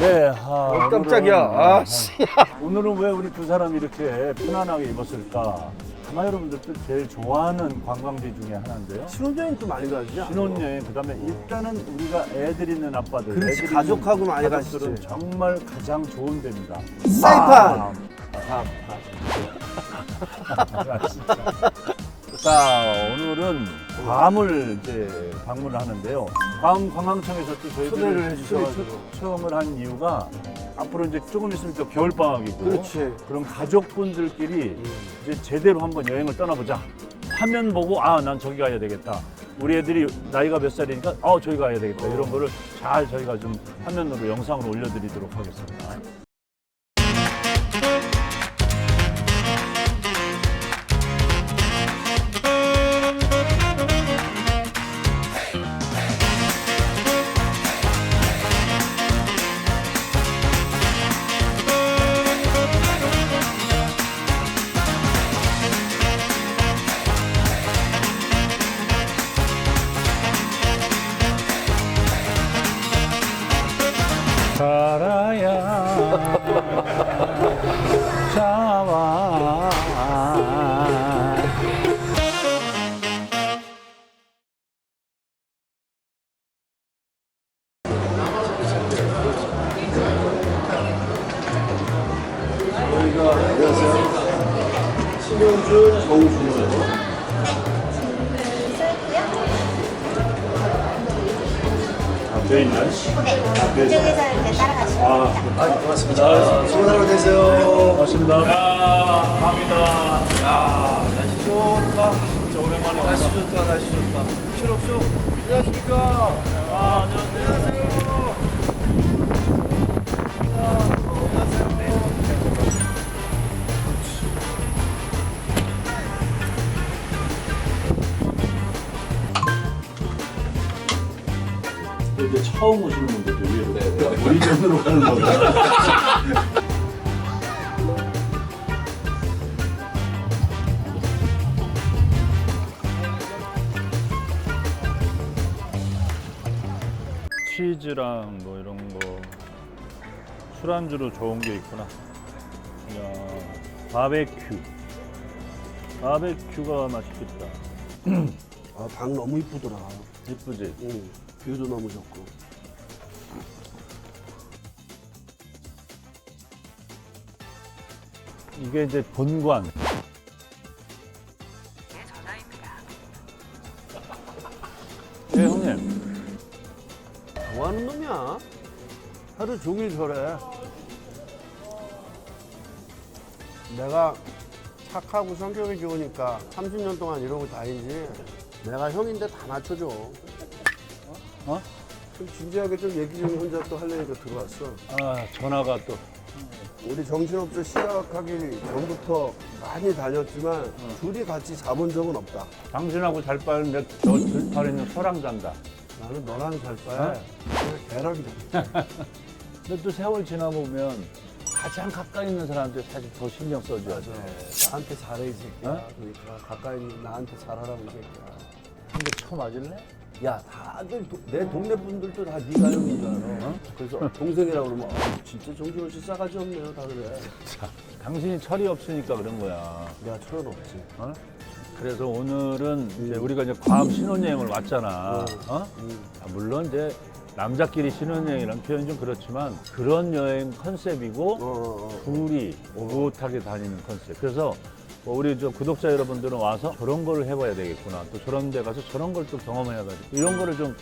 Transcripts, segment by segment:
네, 아, 어, 깜짝이야. 오늘은, 아, 씨. 오늘은 왜 우리 두 사람이 이렇게 편안하게 입었을까? 아마 여러분들도 제일 좋아하는 관광지 중에 하나인데요. 신혼여행 또 많이 가시죠? 신혼여행, 그 다음에 일단은 우리가 애들 있는 아빠들. 그렇지, 애들 가족하고 있는 많이 가족들은 가시지. 정말 가장 좋은 데입니다. 사이판! 아, 아, 진짜. 자, 오늘은 괌을 이제 방문을 하는데요. 괌 관광청에서 또 저희들 초대를 해주셔가지고. 초청을 한 이유가 앞으로 이제 조금 있으면 또 겨울 방학이고 그렇지. 그럼 가족분들끼리 이제 제대로 한번 여행을 떠나보자. 화면 보고 아 난 저기 가야 되겠다. 우리 애들이 나이가 몇 살이니까 어 저기 가야 되겠다. 이런 거를 잘 저희가 좀 화면으로 영상으로 올려드리도록 하겠습니다. 신현준, 정준호. 돼 있나요? 네, 이쪽에서 이렇게 따라가시면 아, 아, 고맙습니다. 좋은 하루 되세요. 고맙습니다. 야, 감사합니다. 야, 날씨 좋다. 진짜 오랜만에 날씨 왔다. 좋다, 날씨 좋다. 실업쇼. 안녕하십니까. 아, 안녕하세요. 처음 오시는 분들도 위로 우리전으로 가는 거다. 치즈랑 뭐 이런 거 술안주로 좋은 게 있구나. 야, 바베큐. 바베큐가 맛있겠다. 아, 방 너무 이쁘더라. 이쁘지? 응. 뷰도 너무 좋고. 이게 이제 본관. 네, 형님. 뭐 하는 놈이야? 하루 종일 저래. 내가 착하고 성격이 좋으니까 30년 동안 이러고 다니지. 내가 형인데 다 맞춰줘. 어? 좀 진지하게 좀 얘기 좀 혼자 또 하려니까 들어왔어. 아, 전화가 또. 우리 정신없어 시작하기 전부터 많이 다녔지만 둘이 같이 자본 적은 없다. 당신하고 잘 빠는데 저 들팔에는 소랑 잔다. 나는 너랑 잘 바야. 대박이다. 근데 또 세월 지나 보면 가장 가까이 있는 사람한테 사실 더 신경 써줘야. 돼. 나한테 잘해 이 새끼야. 어? 그러니까 가까이 있는 나한테 잘하라고 이 새끼야. 처음 맞을래? 야 다들 도- 내 동네 분들도 다 네가 형인 줄 알아. 어? 그래서 동생이라고 그러면 아, 진짜 씨 싸가지 없네요 다 그래. 자, 당신이 철이 없으니까 그런 거야. 내가 철은 없지. 어? 그래서 오늘은 이제 우리가 이제 괌 신혼여행을 왔잖아. 어? 음. 아, 물론 이제 남자끼리 신혼여행이라는 표현이 좀 그렇지만 그런 여행 컨셉이고 어, 어, 어. 둘이 오붓하게 다니는 컨셉. 그래서 뭐 우리 저 구독자 여러분들은 와서 저런 걸 해봐야 되겠구나. 또 저런 데 가서 저런 걸 또 경험해야가지고 이런 거를 좀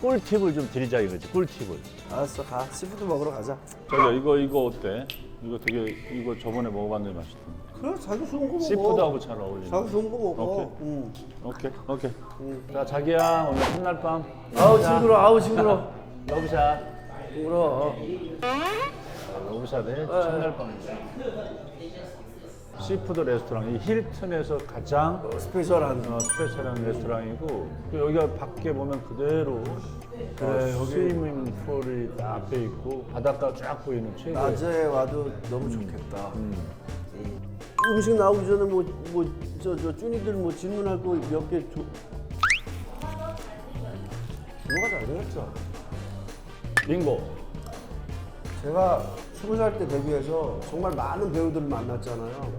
꿀팁을 좀 드리자 이거지. 꿀팁을. 알았어 가. 시푸드 먹으러 가자. 저기 이거 이거 어때? 이거 되게 이거 저번에 먹어봤는데 맛있던데. 그래 자기 좋은 거 먹어. 씨푸드하고 잘 어울리네. 자기 좋은 거 먹어. 오케이. 응. 오케이 오케이. 응. 자 자기야 오늘 첫날 밤. 아우 징그러. 아우 징그러. 러브샷. 징그러. 러브샷에 첫날 밤. 시푸드 레스토랑 이 힐튼에서 가장 스페셜한. 어, 스페셜한 레스토랑이고 또 여기가 밖에 보면 그대로 그래 여기 스위밍 풀이 딱 앞에 있고 바닷가 쫙 보이는 최고의 낮에 와도 너무 좋겠다. 음. 음식 나오기 전에 뭐 뭐 저 저 쭈니들 뭐 질문할 거 몇 개 줘. 준호가 잘생겼죠. 빙고 제가 스무 살 때 데뷔해서 정말 많은 배우들을 만났잖아요.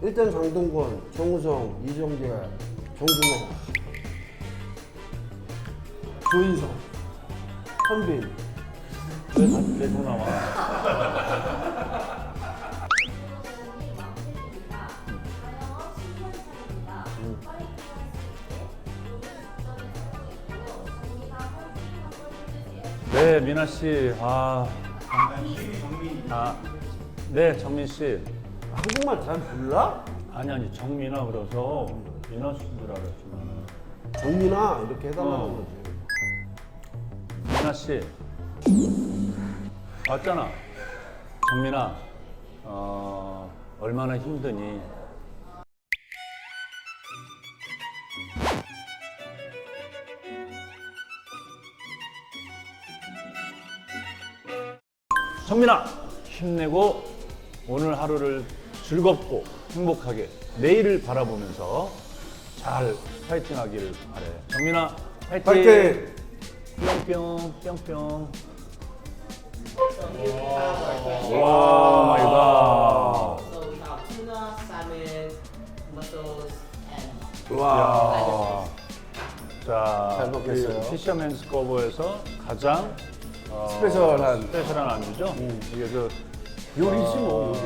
일단 장동건, 정우성, 이정재, 정준호, 조인성, 현빈. 왜 나와? 네, 미나 씨. 아. 아. 네, 정민 씨. 한국말 잘 몰라? 아니 아니 정민아 그래서 미나 씨인 줄 알았지만 정민아 이렇게 해달라는 어. 거지. 미나 씨 맞잖아 정민아 어 얼마나 힘드니 정민아 힘내고 오늘 하루를 즐겁고 행복하게 내일을 바라보면서 잘 파이팅 하기를 바래. 정민아 파이팅. 파이팅! 뿅뿅 뿅뿅. 와 마이 갓. So we have tuna, salmon, mussels, and 와. 자, 잘 먹겠어요. 피셔맨스 커버에서 가장 어, 스페셜한. 스페셜한 안주죠. 이게 그 요리지 뭐 요리.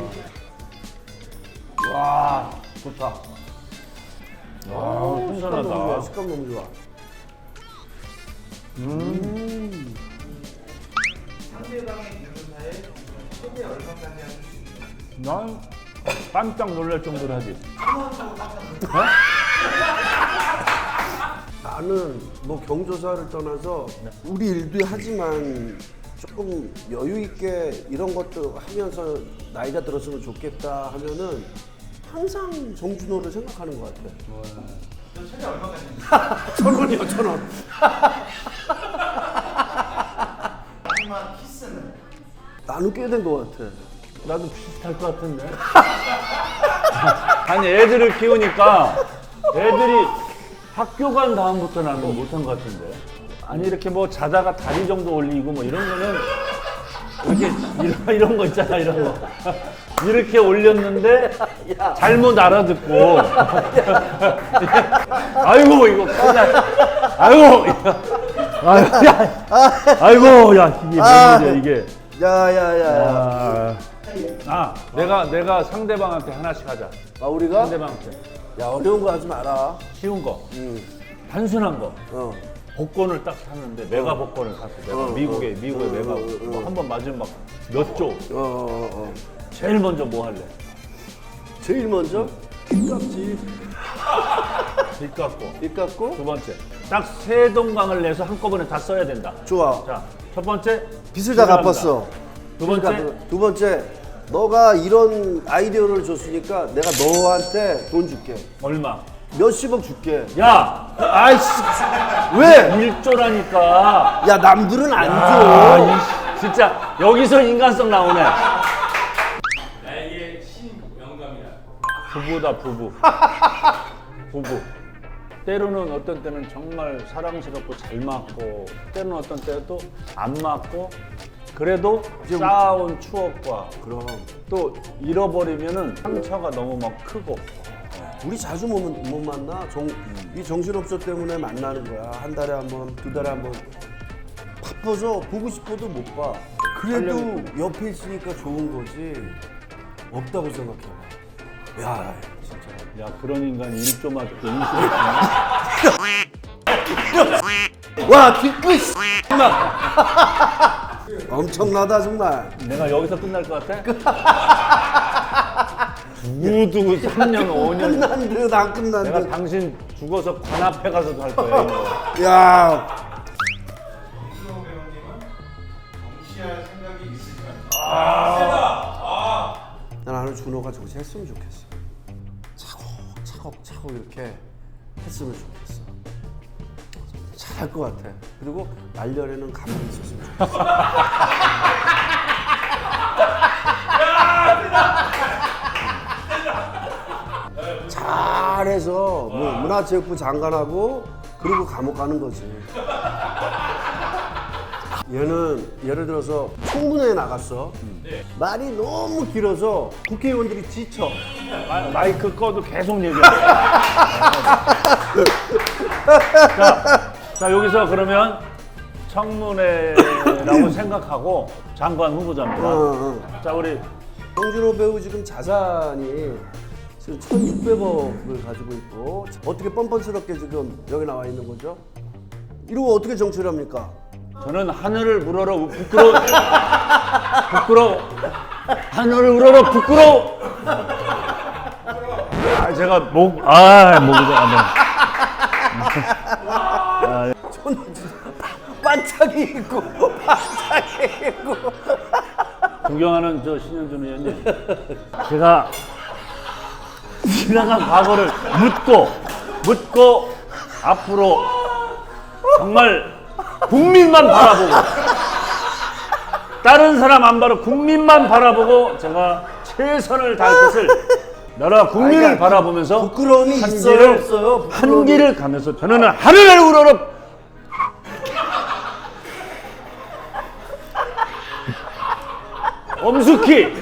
와 좋다. 와, 식감 너무 좋아. 신선하다. 식감 너무 좋아. 난 깜짝 놀랄 정도로 하지. 나는 뭐 경조사를 떠나서 우리 일도 하지만 조금 여유 있게 이런 것도 하면서 나이가 들었으면 좋겠다 하면은 항상 정준호를 생각하는 것 같아. 천이 얼마까지? 천 원이요, 천 원. 마지막 키스는 나는 꽤 된 것 같아. 나도 비슷할 것 같은데. 아니 애들을 키우니까 애들이 학교 간 다음부터 나는 뭐 못한 것 같은데. 아니 이렇게 뭐 자다가 다리 정도 올리고 뭐 이런 거는 이렇게 이런, 이런 거 있잖아 이런 거. 이렇게 올렸는데 잘못 알아듣고 아이고 이거 큰일 날 아이고 아이고 야 아이고 야 이게 웬일이야 이게 야야야. 아, 아, 내가 내가 상대방한테 하나씩 하자. 아 우리가 상대방한테 야 어려운 거 하지 마라. 쉬운 거, 응. 단순한 거. 어. 복권을 딱 샀는데 메가 복권을 샀어. 내가 어, 미국에 어, 미국에 어, 메가 어, 복권. 어. 뭐한번 맞으면 막 몇 조. 어, 어, 어. 제일 먼저 뭐 할래? 제일 먼저 빚 갚지. 빚 갚고. 빚 갚고. 두 번째, 딱 세 동강을 내서 한꺼번에 다 써야 된다. 좋아. 자, 첫 번째 빚을 다. 갚았어. 두 번째, 갚- 두 번째, 너가 이런 아이디어를 줬으니까 내가 너한테 돈 줄게. 얼마? 몇십억 줄게. 야, 아이씨, 왜? 1조라니까. 야 남들은 안 줘. 아, 이, 진짜 여기서 인간성 나오네. 나에게 신 영감이다. 부부다 부부. 부부. 때로는 어떤 때는 정말 사랑스럽고 잘 맞고 때로는 어떤 때도 안 맞고 그래도 쌓아온 추억과 그럼 또 잃어버리면은 상처가 너무 막 크고 우리 자주 못, 못 만나. 정, 이 정신없어 때문에 만나는 거야. 한 달에 한 번, 두 달에 한 번. 바빠서 보고 싶어도 못 봐. 그래도 옆에 있으니까 좋은 거지. 없다고 생각해봐. 야, 진짜. 야 그런 인간이 1조 맞고 인식을 와, 뒤끝 엄청나다 정말. 내가 여기서 끝날 것 같아? 두고두고 3년 5년 끝난 듯 안 끝난 내가 듯. 당신 죽어서 관 앞에 가서도 할 거야 이거. 야, 이수호 배우님은 정치할 생각이 있으시면 난 나는 준호가 저기서 했으면 좋겠어. 차곡 차곡 차곡 이렇게 했으면 좋겠어. 잘할 것 같아. 그리고 말년에는 가만히 있었으면 좋겠어. 잘해서 뭐 문화체육부 장관하고 그리고 감옥 가는 거지. 얘는 예를 들어서 청문회에 나갔어. 말이 너무 길어서 국회의원들이 지쳐. 마- 마이크 꺼도 계속 얘기해. 자, 자 여기서 그러면 청문회라고 생각하고 장관 후보자입니다. 어, 어. 자 우리 홍준호 배우 지금 자산이 지금 1,600억을 가지고 있고 어떻게 뻔뻔스럽게 지금 여기 나와 있는 거죠? 이러고 어떻게 정치를 합니까? 저는 하늘을 우러러 부끄러 부끄러 하늘을 우러러 부끄러. 아 제가 목아 목이 안 반짝이 있고 반짝이 있고 존경하는 저 신현준 의원님, 제가 지나간 과거를 묻고 묻고 앞으로 정말 국민만 바라보고 다른 사람 안 바라 국민만 바라보고 제가 최선을 다할 것을 나라 국민을 아니, 그러니까 바라보면서 부끄러움이 한 있어요, 없어요? 한 부끄러움이. 길을 가면서 저는 하늘을 우러러 엄숙히.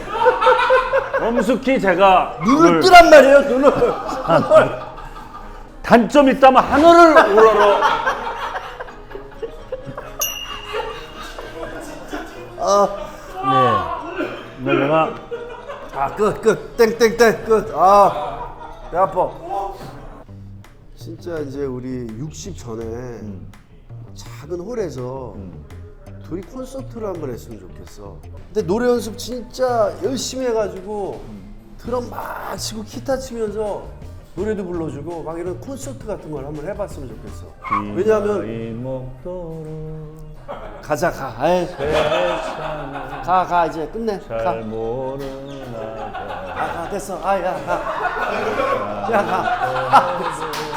엄숙히 제가 눈을 그걸 뜨란 말이에요 눈을. 단점 있다면 하늘을 우러러. 네. 네, 내가 아끝끝. 땡땡땡. 끝아배 아파. 진짜 이제 우리 60 전에 작은 홀에서 둘이 콘서트를 한번 했으면 좋겠어 근데 노래 연습 진짜 열심히 해가지고 드럼 막 치고 기타 치면서 노래도 불러주고 막 이런 콘서트 같은 걸 한번 해봤으면 좋겠어 왜냐하면 이목도로 가자 가 아이 가, 가 이제 끝내 잘 가 모르나 아, 가, 됐어. 아, 야, 가. 야, 가.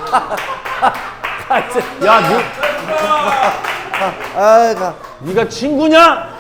가, 이제. 야, 너, 아, 가. 네가 친구냐?